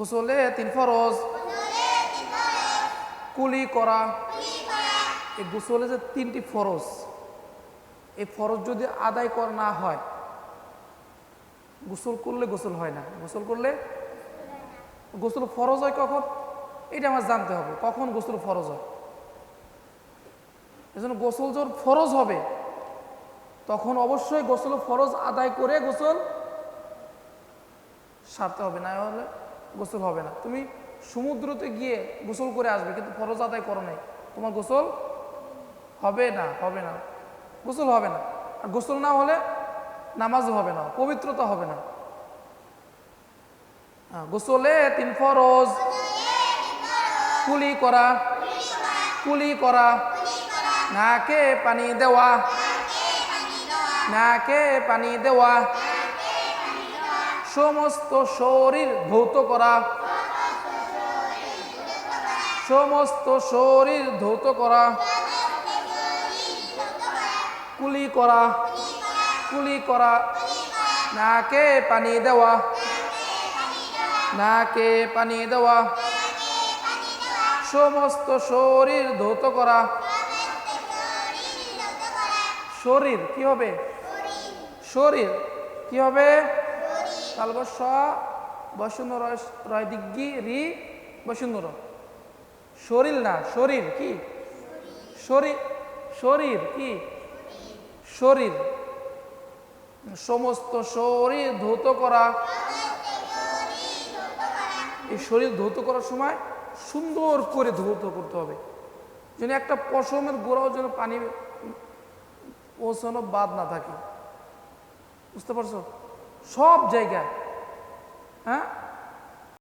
গোসলে তিন ফরজ। কুলি করা। এই গোসলে যে তিনটি ফরজ, এই ফরজ যদি আদায় করা না হয়, গোসল করলে গোসল হয় না, গোসল করলে গোসল ফরজ হয় কখন? এটা আমার জানতে হবে, কখন গোসল ফরজ হয়? এজন্য গোসল যখন ফরজ হবে, তখন অবশ্যই গোসল ফরজ আদায় করে গোসল সারতে হবে, না হলে গোসল হবে না। তুমি সমুদ্রতে গিয়ে গোসল করে আসবে কিন্তু ফরজ আদায় করো নাই। তোমার গোসল হবে না হবে না। গোসল হবে না। আর গোসল না হলে নামাজও হবে না পবিত্রতা হবে না। হ্যাঁ, গোসলে তিন ফরজ। কুলি করা। কুলি করা। নাকে পানি দেওয়া। নাকে পানি দেওয়া। সমস্ত শরীর ধৌত করা। সমস্ত শরীর ধৌত করা। কুলি করা। কুলি করা। নাকে পানি দেওয়া। নাকে পানি দেওয়া। সমস্ত শরীর ধৌত করা। শরীর কি হবে? শরীর কি হবে? রয় রি বসুন শরীর না, শরীর কি? শরীর শরীর কি? শরীর। সমস্ত শরীর ধৌত করা। এই শরীর ধৌত করার সময় সুন্দর করে ধৌত করতে হবে। যেন একটা পশমের গোড়াও যেন পানি পৌঁছানো বাদ না থাকে। বুঝতে পারছ? সব জায়গায় হ্যাঁ?